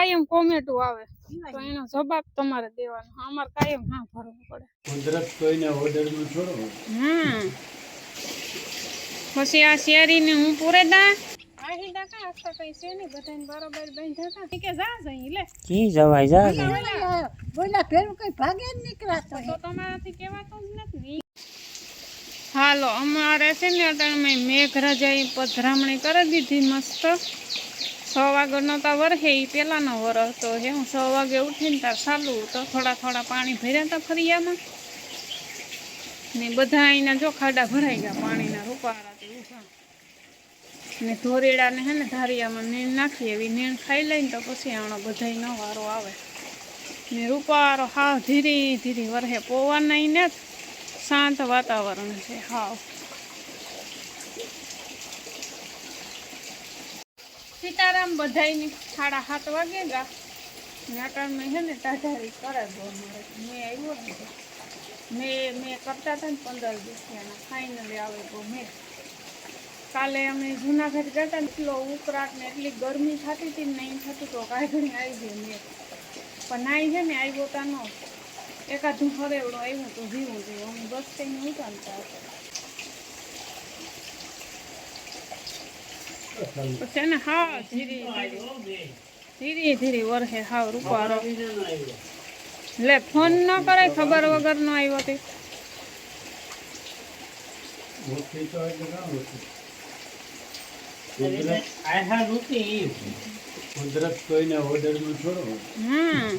કાયમ કોમેટો આવે. તો એનો જવાબ તમારે દેવાનો. અમારે કાયમ હા ભરવું પડે. કુદરત કોઈને ઓર્ડરનું થોડો હોય. હમ. પછી આ શેરીને હું પૂરે દા? આહી દા કા આખા કઈ છે ને બધાને બરોબર બાંધ્યા તા કે જા જઈ લે. કી જવાય જા બોલા ફેરું કઈ ભાગે જ નીકળાતો તો તમારાથી કહેવાતો જ નથી હાલો અમારે છે ને અટાણે મેઘરાજાએ પધરામણી કરી દીધી મસ્ત. છ વાગ્યાનો તો વરહે એ પહેલાંનો વર હતો. હે હું છ વાગે ઉઠીને તાર ચાલુ તો થોડા થોડા પાણી ભર્યા હતા ફરિયામાં ને બધા અહીંના જો ખાડા ભરાઈ ગયા પાણીના રૂપાળા ને ધોરેડાને હે ને ધારિયામાં નીણ નાખી એવી નીણ ખાઈ લઈને તો પછી આણો બધાયનો વારો આવે. ને રૂપારો હાવ ધીરે ધીરે વરહે પોવાના ને શાંત વાતાવરણ છે હાવ. સીતારામ બધાની સાડા સાત વાગે ગા. નાટણમાં છે ને ટાઢારી કરે જોવા મળે મેં આવ્યો ને મેં મેં કરતા હતા ને પંદર દિવસના ફાઇનલી આવે તો મેં. કાલે અમે જુનાગઢ ગયા હતા ને એટલો ઉકળાટ ને એટલી ગરમી થતી હતી ને નહીં થતું તો કાંઈ આવી ગઈ મેં. પણ નાઈ છે ને, આવ્યો તા નો. એકાદું ફરેવડો આવ્યું તો જીવું હતું હું બસ સ્ટેન્ડ ઉતારતા હતા ને હા ધીરે ધીરે ધીરે વરહે હાવ રૂપારો લે ફોન ન કરે ખબર વગર નો આવ્યો તે. કુદરત કોઈને ઓર્ડરનું થોડો હમ.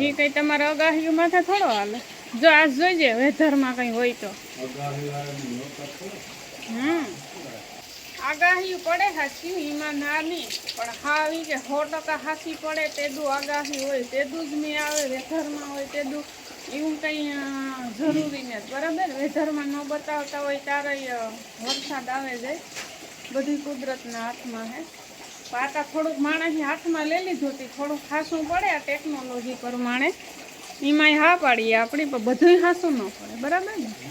એ કઈ તમારા અગાહી માથે થોડો હાલે. જો આજ જોઈજે વેધરમાં કઈ હોય તો. હમ. આગાહી પડે હાચી એમાં નાની, પણ હા ઈ કે સો ટકા હાચી પડે તેદું આગાહી હોય, તેદું જ મેં આવે, વેધરમાં હોય, તેદું એવું કંઈ જરૂરી નથી. બરાબર? વેધરમાં ન બતાવતા હોય ત્યારે વરસાદ આવે જાય. બધી કુદરતના હાથમાં હે. પાટા થોડુંક માણસની હાથમાં લઈ લીધું હતી, થોડુંક ખાસું પડે આ ટેકનોલોજી પ્રમાણે. એમાંય હા પાડીએ આપણી, પણ બધુંય હાસું ન પડે. બરાબર ને?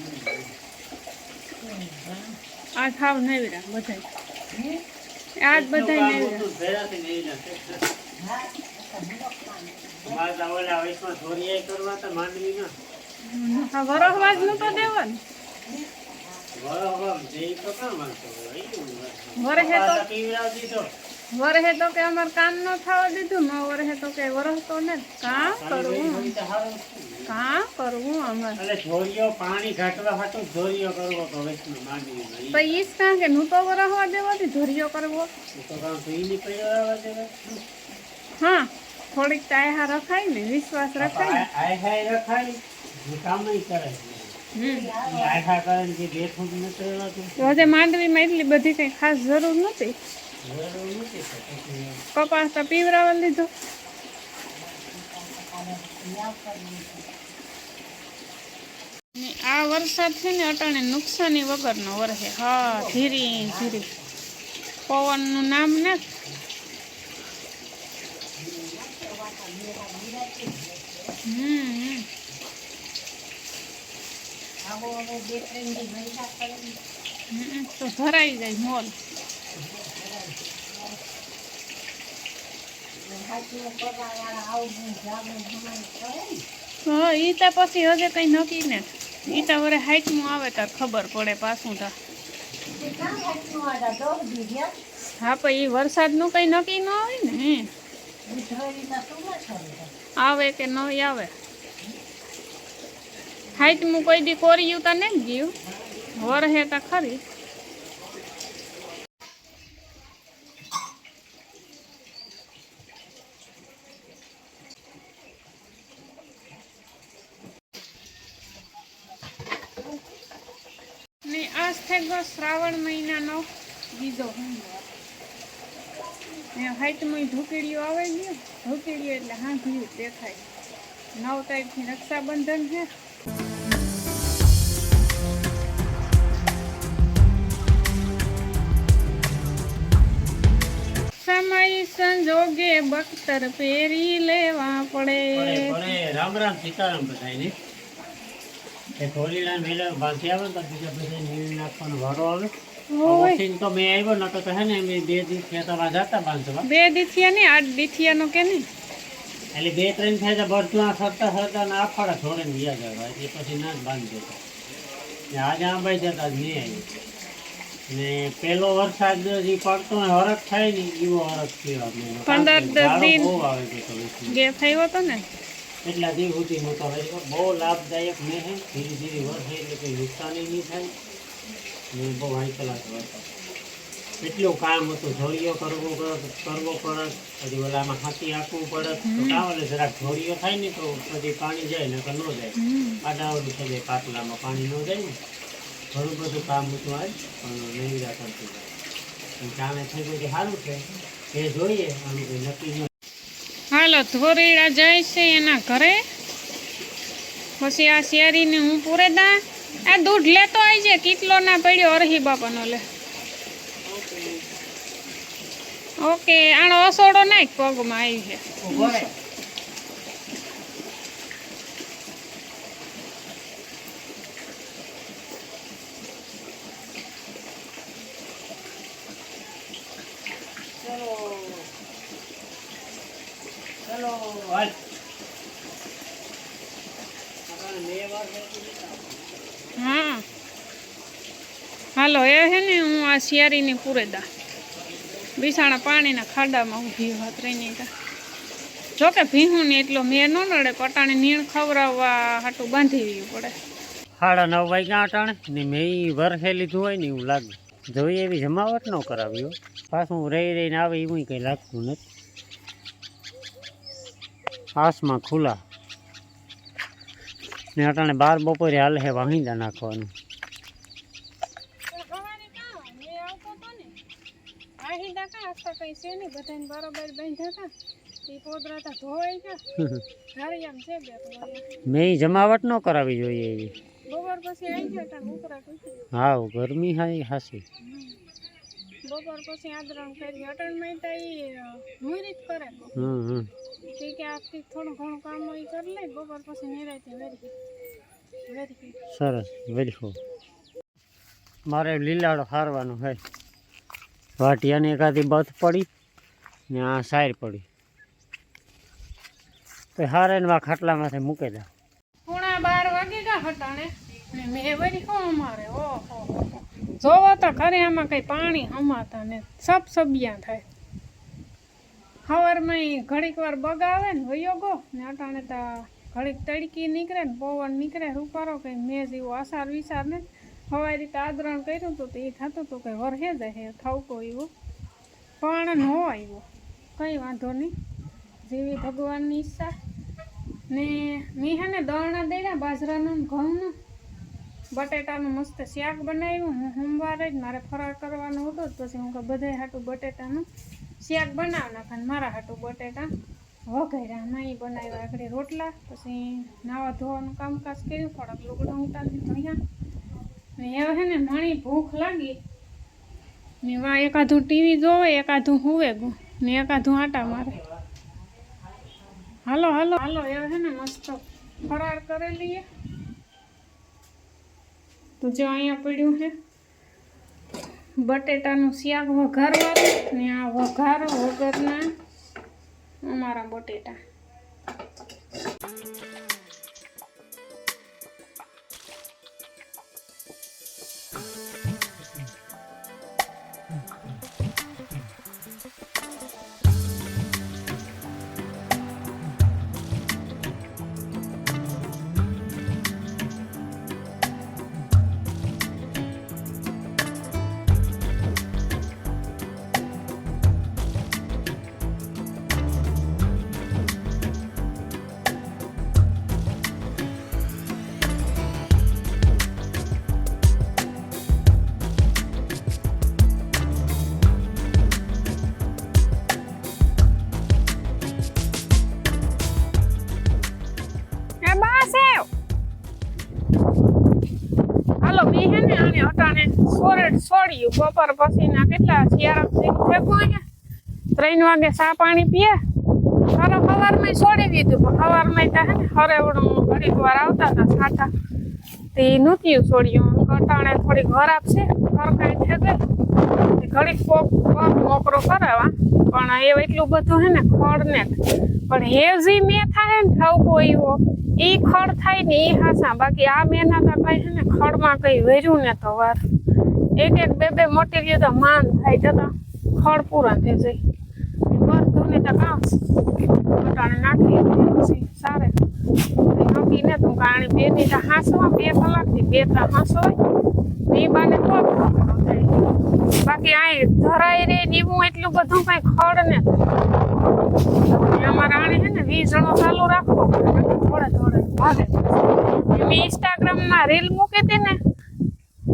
આ થાવ નવીરા બધા આ જ બધાય નવીરા હા વરસવા જ નતો દેવાનું. વરહે તો કે અમારે કામ ન થવા દીધું ન વરહે તો કે વરહ તો ને કામ કરવું કાં કરવું અમારે પાણી ઘાટવા હાટું ધોરીઓ કરવો તો વૈષ્ણવ માંડવી તો ઈસ કાં કે હું તો વરસવા દેવાથી ધોરિયો કરવો. તો કામ તો ઈ નીકળ્યો આવે છે હા થોડીક તાયહા રખાય ને વિશ્વાસ રખાય આય હાય રખાય કામ કરે. હજે માંડવીમાં એટલી બધી કઈ ખાસ જરૂર નથી. કપાસ તો પીવરાવા લીધો. આ વરસાદ છે ને અટાણે નુકસાની વગરનો વરસે. હા ધીરી ધીરી. પવનનું નામ ને હમ. તો ભરાઈ જાય મોલ. હા, ઈ તો પછી હજે કઈ નક્કી ને. ઈ તો વરે હાઈટમાં આવે તાર ખબર પડે પાછું તો. હા, પણ ઈ વરસાદનું કઈ નક્કી ન હોય ને. આવે કે ન આવે. હાઈટમાં કોઈ દી કોરિયું તો ને ગયું. વરહે તો ખરી ને આજ શ્રાવણ મહિનાનો બીજો ને હાઈટમાં ઢોકળીઓ આવે ગયો ઢોકેડીઓ એટલે હા ભીડ દેખાય. નવ તારીખથી રક્ષાબંધન છે. સમય સંજોગે બખ્તર પહેરી લેવા પડે. રામ રામ સીતારામ બધાયને. એ થોડીલા મેલા બાંધી આવે તો બીજા બધા નીર નાખવાનો વારો આવે. ઓય. તો મેં આવ્યો નતો તો હે ને મેં બે દિવસ ખેતરમાં જતા બાંધવા. બે દીથિયા નહીં આઠ દીથિયાનો કે નહીં? એટલે બે ત્રણ થાય તો બધું આ સરતા સરતા ને આફાડા છોડે ને જવા એટલે પછી ના જ બાંધી દેતા ને આજે આંબાઈ જતા નહીં ને પેલો વરસાદ જે પડતો ને હરખ થાય ને એવો હરખ થયો પંદર દિન. બહુ આવે છે તો વેચી. ગે થયો હતો ને? એટલા દિન સુધી હું તો હજી બહુ લાભદાયક મેં હે. ધીરે ધીરે વર્ષે એટલે કંઈ નુકસાની નહીં થાય. ને બહુ હાઈ ક્લાસ વરસાદ એટલું કામ હતું ધોળીઓ કરવો કરવો પડે. પછી ઓલામાં હાથી આંકવું પડે. તો કાવલે જરાક ધોળીઓ થાય ને તો પછી પાણી જાય ને ન જાય. આડાવડું થઈ જાય પાટલામાં પાણી ન જાય ને. ઘણું બધું કામ હતું આજ પણ નહીં કરતું જાય કામે થઈ ગયું સારું છે. એ જોઈએ આનું કંઈ નક્કી ન હાલો ધોરીડા જાય છે એના ઘરે. પછી આ શેરીને હું પૂરે દા. આ દૂધ લેતો આવી છે કેટલો ના પડ્યો અરહી બાપાનો લે. ઓકે. આનો અસોડો નાખ પગમાં આવી છે ઊભો રહે. ચલો ચલો હાલ આપણને બે વાર બેસી લીધા. હા હાલો એ છે ને હું પૂરેદા. બિસાણા પાણીના ખાડામાં ઊભી હોત રહી તા. જોકે ભીહું ને એટલો મેર ન નડે, પટાણી નીણ ખવડાવવા હાટું બાંધી પડે. સાડા નવ વાગ્યા અટાણે ને મેં વરસે લીધું હોય ને એવું લાગે જોઈએ એવી જમાવટ ન કરાવ્યો પાછું રહી રહીને આવે એવું કંઈ લાગતું નથી. આસમાં ખુલ્લા. ને અટાણે બાર બપોરે હાલે હે વાહિંદા નાખવાનું સવારે કાં મેં આવતો તો ને આહીદા કઈ છે નહીં બધાને બરોબર બાંધ્યા હતા. એ પોદરાતા ધોવાઈ ગયા. ઘરે આમ છે બે તો મેં જમાવટ ન કરાવી જોઈએ એવી બપોર પછી આવી ગયા તા ઉકરા હા ગરમી હાઈ હાસી બપોર પછી આદરણ કરી અટણમાં તો એ મુરીત કરે. હમ હમ. ઠીક કે આથી થોડું ઘણું કામ હોય કરી લે બપોર પછી નિરાયતે વેરી વેરી સરસ વેલફો મારે લીલાડો હારવાનો છે વાટિયાની એકાદી બથ પડી ને આ સાયર પડી. તો હારે ને વા ખાટલામાંથી મૂકી દે. પોણા બાર વાગી ગયા હટાણે. મેં વળી શું અમારે, ઓહો. જોવો તો ખરે આમાં કઈ પાણી હમાતા ને સબ સબિયા થાય. સવારમાં ઘડીક વાર બગાવે ને વયો ગો, ને અટાણે તો ઘડીક તડકી નીકળે ને પવન નીકળે રૂપારો કઈ મેં જેવો આસાર વિચાર ને હવાઈ રીતે આદરણ કર્યું હતું તો એ થતું હતું કે વરહે જાય થવકો એવો પણ ન આવ્યો. કંઈ વાંધો નહીં. જેવી ભગવાનની ઈચ્છા. ને મેં હે ને દળના દેડા બાજરાનું, ઘઉંનું, બટેટાનું મસ્ત શાક બનાવ્યું. હું સોમવારે જ મારે ફરાર કરવાનો હતો પછી હું કે બધાય હાટું બટેટાનું શાક બનાવ નાખા મારા હાટું બટેટા વઘાર્યા. ઈ બનાવ્યા આગળ રોટલા, પછી નાવા ધોવાનું કામકાજ કર્યું, થોડાક લુગડા ઉતારી ધોયા. હવે હે ને મણી ભૂખ લાગી. ને વા એકાદું ટીવી જોવે એકાદું હુવે ગુ. ને એકાદું આટા મારે. હાલો હાલો હાલો, એ છે ને મસ્ત ફરાર કરેલી તો જો અહીંયા પડ્યું છે. બટેટાનું શાક વઘારવાનું ને આ વઘાર વગરના અમારા બટેટા. એ અટાણે સોરેડ છોડ્યું બપોર પછી ના કેટલા શિયાળા ભેગું અહીંયા ત્રણ વાગે ચા પાણી પીએ. સારો સવારમાં છોડી દીધું. પણ સવારમાં ત્યાં ને હરેવડું ઘડીક વાર આવતા હતા સાટા તે નહોતું છોડ્યું અટાણે થોડી ખરાબ છે ઘર છે તે ઘડીક પોપ કોક મોકરો કરાવા પણ એ એટલું બધું હે ને ખડ ને. પણ હેઝી મેં થાય ને, ઠાવકો એવો ઈ ખડ થાય ને એ હાસા. બાકી આ મેના તો કઈ છે ને ખડમાં કઈ વેર્યું ને તો વાર એક એક બે બે મોટી લ્યો તો માન થાય. જતા ખડ પૂરા થઈ જાય. બર ને તો નાખીએ પછી સારે. નક્કી ને તું કારણ બે ની તો હાંસવા બે કલાકથી બે ત્રણ હોય ને એ બાને થાય બાકી આ ધરાય રે ને એવું એટલું બધું કઈ ખડ ને. અમારા આણે છે ને વીસ જણો ચાલુ પડે. થોડે થોડે ભાગે. મેં ઇન્સ્ટાગ્રામમાં રીલ મૂકી હતી ને,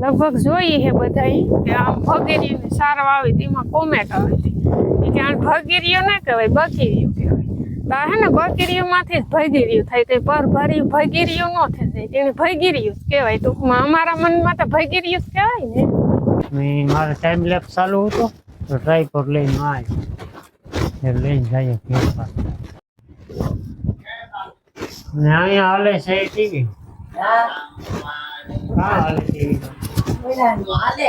લગભગ જોઈએ છે બધા કે આમ ભગીરીને સારવા આવી તેમાં કોમેન્ટ આવી. હતી કે આ ભગીરીઓ ના કહેવાય બકીરીઓ કહેવાય. તો હે ને બકીરીઓમાંથી જ ભગીરીઓ થાય. તે પર ભરી ભગીરીઓ ન થઈ જાય તેને ભગીરીઓ જ કહેવાય. ટૂંકમાં અમારા મનમાં તો ભગીરીઓ જ કહેવાય ને. મારો ટાઈમ લેપ ચાલુ હતો તો ડ્રાઈવર લઈને આવી એટલે લઈને જઈએ ઘેર પાછા. ને અહીંયા હાલે છે ટીવી? હા ટીવી. હાલે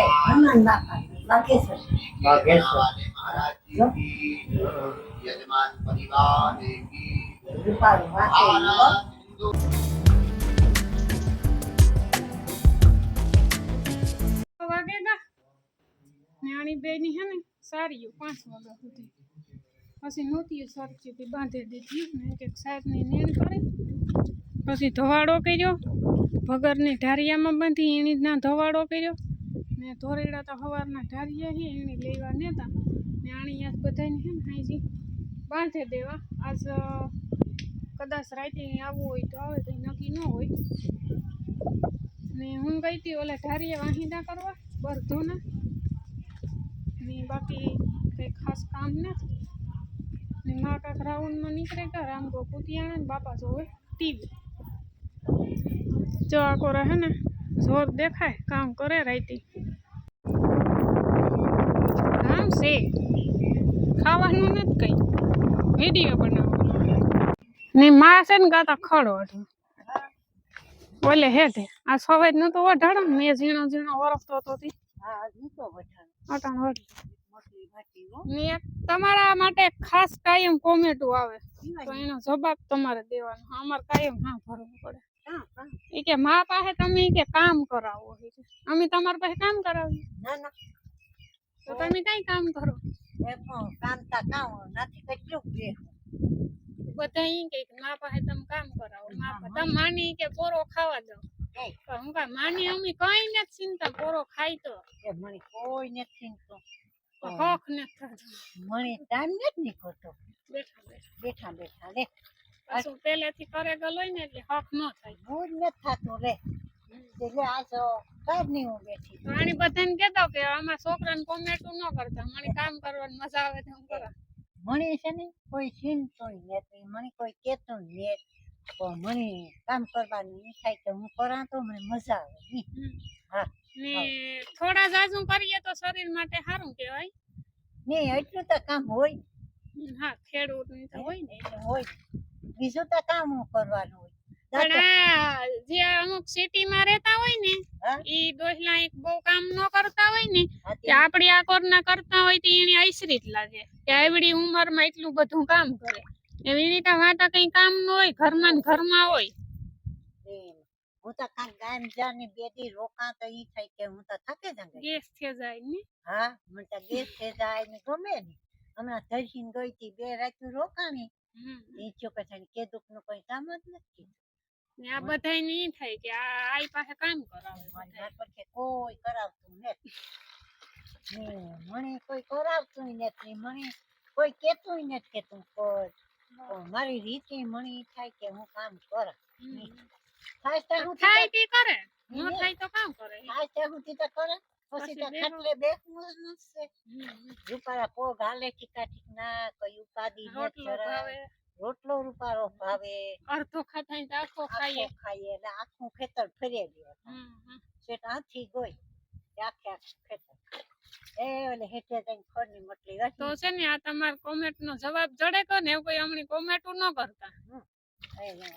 નાની બેની હે ને સારી પાંચ વાગ્યા સુધી. પછી નહોતી સરચીથી બાંધી દીધી ને એક સાહેબની નેણ કરી. પછી ધોવાડો કર્યો. ભગરની ઢારિયામાં બાંધી એની ના ધોવાડો કર્યો. ને ધોરેડા તો સવારના ઢારિયા હે એની લેવા નેતા. ને આણી આજ બધાને હે ને હાઈજી બાંધી દેવા. આજ કદાચ રાતે આવવું હોય તો આવે તો નક્કી ન હોય. ને હું ગઈ હતી ઓલા ઢારીએ વાહિંદા કરવા, બરધોના. ને બાકી કંઈ ખાસ કામ નથી. ને મા કાંક રાઉન્ડમાં નીકળે ગયા રામગો કુતિયાણા ને બાપા જોવે ટીવી. જો આ રહે ને, જોર દેખાય, કામ કરે રાઈતી. કામ છે. ખાવાનું નથી કઈ. વીડિયો બનાવવાનો. ને માં છે ને ગાતા ખડો હતું બોલે હેઠે આ સવાજ નતો તો વઢાડો મેં ઝીણો ઝીણો વરસતો હતો તી. હા અટાણ તમારા માટે ખાસ કાયમ કોમેટો આવે. તો એનો જવાબ તમારે દેવાનો. અમારે કાયમ હા ભરવું પડે. એ કે મા પાસે તમે કે કામ કરાવો અમે તમારા પાસે કામ કરાવીએ. તો તમે કઈ કામ કરો? એ કામ તા કામ નથી કેટલું બધા કે મા પાસે તમે કામ કરાવો. મા તમે માની કે પોરો ખાવા દો. હું કા માની અમે કઈ નથી ચિંતા પોરો ખાઈ તો. મને કોઈ નથી ચીંતો. હોખ ને થતું મને ટાઈમ નથી નીકળતો. બેઠા બેઠા. બેઠા બેઠા લે. પાછું પહેલેથી કરે ગયેલો ને એટલે હોખ ન થાય. હું જ નથી થતું રે એટલે આ કાજ નહીં હું બેઠી. આની બધાને કહેતો કે આમાં છોકરાને કોમેટું ન કરતા. મને કામ કરવાની મજા આવે તો હું કરા મને છે ને કોઈ ચિંતો નથી મને કોઈ કહેતું નથી મને કામ કરવાની નહીં થાય તો હું કરા તો મને મજા આવે હા. ને થોડા જાજુ કરીએ તો શરીર માટે સારું કહેવાય. ને એટલું તો કામ હોય. હા ખેડૂતની તો હોય ને. એટલે હોય. બીજું તો કામ કરવાનું હોય. પણ આ જે અમુક સિટીમાં રહેતા હોય ને એ ઈ દોહલા એક બહુ કામ ન કરતા હોય ને કે આપણી આ કોરના કરતા હોય તો એને જ લાગે. કે આવડી ઉંમરમાં એટલું બધું કામ કરે. એવી રીતે વાતા કઈ કામ ન હોય ઘરમાં ને ઘરમાં હોય. હું તો કાંઈક ગામ જાને બે દી રોકા તો ઈ થાય કે હું તો થાકે જાય ગેસ થઈ જાય ને? હા મને તો ગેસ થઈ જાય ને ગમે ને. હમણાં ધરસીને ગઈ હતી બે રાતું રોકાણી. છોકરા છે કે દુઃખનું કોઈ કામ જ નથી ને આ બધાય ને ઈ થાય કે આ આઈ પાસે કામ કરાવે પર કે કોઈ કરાવતું નથી. ને મને કોઈ કરાવતું નથી મને કોઈ કેતું નથી કે તું કર. મારી રીતે ઈ થાય કે હું કામ કરા થાય. ત્યાં સુધી થાય તે કરે ન થાય તો કામ કરે. થાય ત્યાં સુધી તો કરે પછી પછી તો ખાટલે બેસવું જ નથી. હમ. રૂપાળા પોગ હાલે ઠીકા ઠીક ના કોઈ ઉપાદી ન રોટલો રૂપારો ભાવે. અડધો ખાતા તો આખો ખાઈએ. ખાઈએ એટલે આખું ખેતર ફેરે દે. શેઠ આથી ગઈ આખે આખું ખેતર. એ ઓલે હેઠે જઈને ખડની મટલી તો છે ને આ તમાર કોમેન્ટ નો જવાબ જડે કો ને એવું કોઈ હમણાં કોમેન્ટ ન કરતા. ના.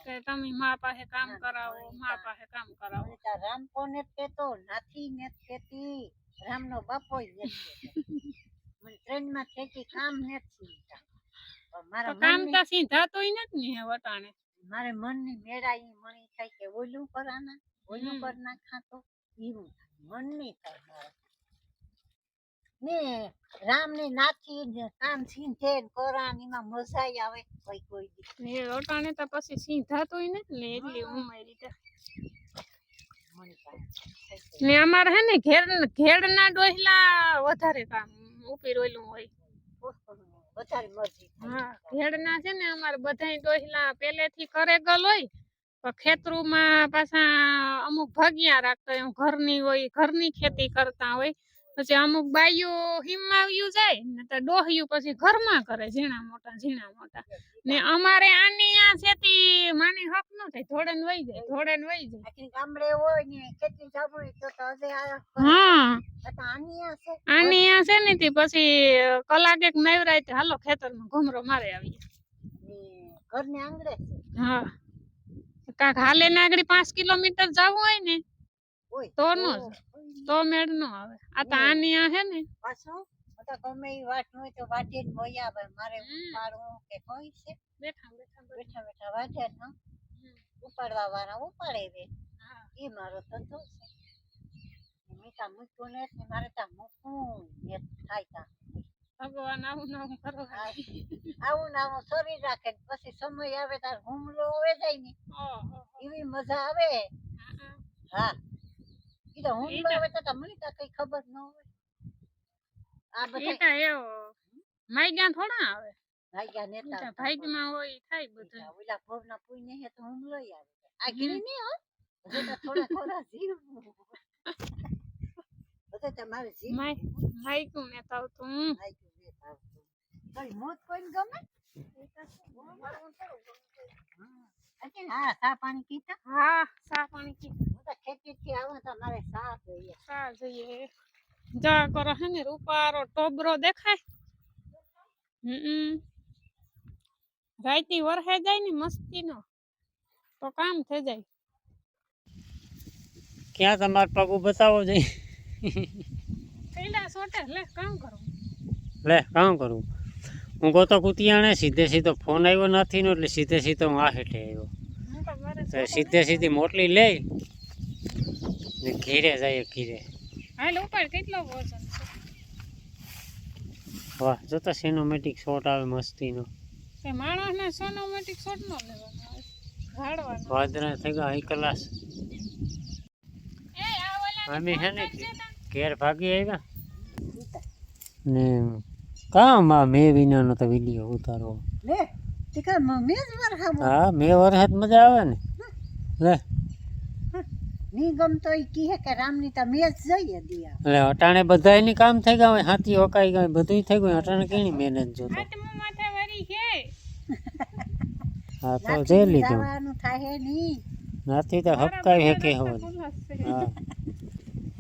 કે તમે મા પાસે કામ કરાવો મા પાસે કામ કરાવો. મને રામ કોને કેતો નાથી ને કેતી. રામ નો બાપો જ મને ટ્રેનમાં ખેતી કામ ને મારા કામ તો સીધાતું નથી ને વટાણે? મારે મનની મેળા ઈ મણી થાય કે ઓલું કરાના ઓલું. કર નાખા તો એવું થાય મનની થાય ને રામની નાથી કામ સીધે છે કોરાન એમાં મજા આવે કોઈ કોઈ દી. એ વટાણે તો પછી સીધાતું ને એટલી ઉમેરી તો. ને અમારે હે ને ઘેર ઘેડના ડોહલા વધારે કામ ઉપી રોયલું હોય. વધારે મરજી. હા ઘેડના છે ને અમારે બધાય ડોહલા પહેલેથી કરે ગલ હોય તો ખેતરુમાં પાછા અમુક ભાગ્યા રાખતા હોય ઘરની હોય ઘરની ખેતી કરતા હોય પછી અમુક બાયું હિમાવ્યું જાય ને તો ડોહ્યું પછી ઘરમાં કરે ઝીણા મોટા ઝીણા મોટા. ને અમારે આની આ ખેતી માની હક ન થાય થોડે ને વહી જાય થોડે ને વહી જાય ગામડે હોય ને ખેતી જવું તો હા. આની આ છે. ને તે પછી કલાક એક નવરાય હાલો ખેતરમાં ઘુમરો મારે આવીએ. ઘરને આંગળે હા. કાક હાલે ને આગળ પાંચ કિલોમીટર જવું હોય ને તો નો જ. તો મેળ નો આવે. આ તો આની આ હે ને. પાછો? તો ગમે એ વાત હોય તો વાટે જ હોય. આવે મારે ઉપાડવું કે કોઈ છે? બેઠા બેઠા બેઠા. બેઠા વાટે ન. ઉપાડવા વાળા ઉપાડે રે. એ મારો ધંધો છે. મીઠા મૂકવું ને એટલે મારે ત્યાં મૂકવું ને થાય તા. ભગવાન આવું નાવું કરો આવું ને આવું શરીર રાખે પછી સમય આવે તાર હુમલો હોય જાય ને એવી મજા આવે. હા, હા તો હુમલો તો- કઈ ખબર ન હોય. આ બધા તો એવો. માઈગા થોડા આવે? ઈ નેતા તો હોય થાય બધું. ઓલા- ઓલા પૂઈ પુણ્ય તો હું ય આવે. આ ગીરી નહીં હો? હજુ તો થોડા થોડા જીવ. હજુ તમારે જીવ માઈ માઈકું ને તો તું હમ. લાગ્યું ને આવતું. કઈ મોત કોઈને ગમે? હા. ચા પાણી પીતા? હા સા પાણી પી. જા કરો હે ને રૂપારો ટોબરો દેખાય હમ રાઈતી વરહે જાય ને મસ્તી નો તો કામ થઈ જાય ક્યાં તમારે પગ બતાવો જઈ કઈલા સોટે લે કામ કરો લે કામ કરું હું ગોતો કુતિયાણે સીધે સીધો ફોન આવ્યો નથી ને એટલે સીધે સીધો હું આ હેઠે આવ્યો સીધે સીધી મોટલી લઈ ઘીરે જાય ઘીરે. હાલ ઉપર કેટલો વજન છે? વાહ જો તો સિનોમેટિક શોટ આવે મસ્તીનો. કે માણસને સોનોમેટિક શોટ નો લેવાનો આવે ગાડવાનો વાદરા થઈ ગયા હાઈ ક્લાસ એ અમે હે ને ઘેર ભાગી આવ્યા ને કામ આ મેં વિનાનો તો વીડિયો ઉતારવો. લે ટીકા મે જ વરહાવો હા મેં વરસાદ મજા આવે ને. લે. ની ગમતો એ કહે કે રામની તો મેચ જ જઈએ દિયા. એટલે અટાણે બધાયની કામ થઈ ગયા હોય હાથી હોકાઈ ગયા બધું થઈ ગયું અટાણે કેની મહેનત જોતો હાથમાં માથા વાળી છે. હા તો જે લીધું. જવાનું થાય નહીં નાથી તો હપકાવી હે કે છે હા.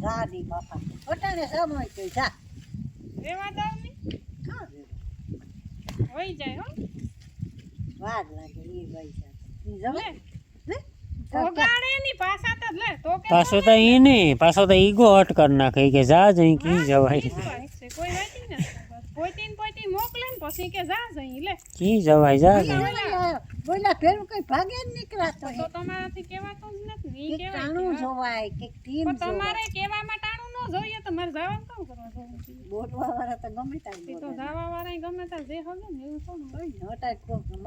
જા ની બાપા. અટાણે સમય તો જા. રેવા દઉં ની. રે? જાય હો. વાર લાગે ઈ ભાઈ સાથે જમે? પાછા તો તો તો ઈ નહીં પાછો તો ઈગો હટ કર નાખે કે જા જઈ કી જવાય? કે જા જઈ કી જવાય જા બોલા પેલું કઈ ભાગે જ નીકળાતો તો તમારાથી કહેવાતું જ નથી ઈ જોવાય કે ટીમ તમારે કહેવામાં ટાણું ન જોઈએ તમારે જવાનું કામ કરવા જવું? બોલવા વાળા તો ગમે ત્યાં તો જવા વાળા ગમે ત્યાં જે હવે ને એવું હોય નોટા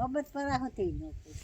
મબત પરા હતી નહોતું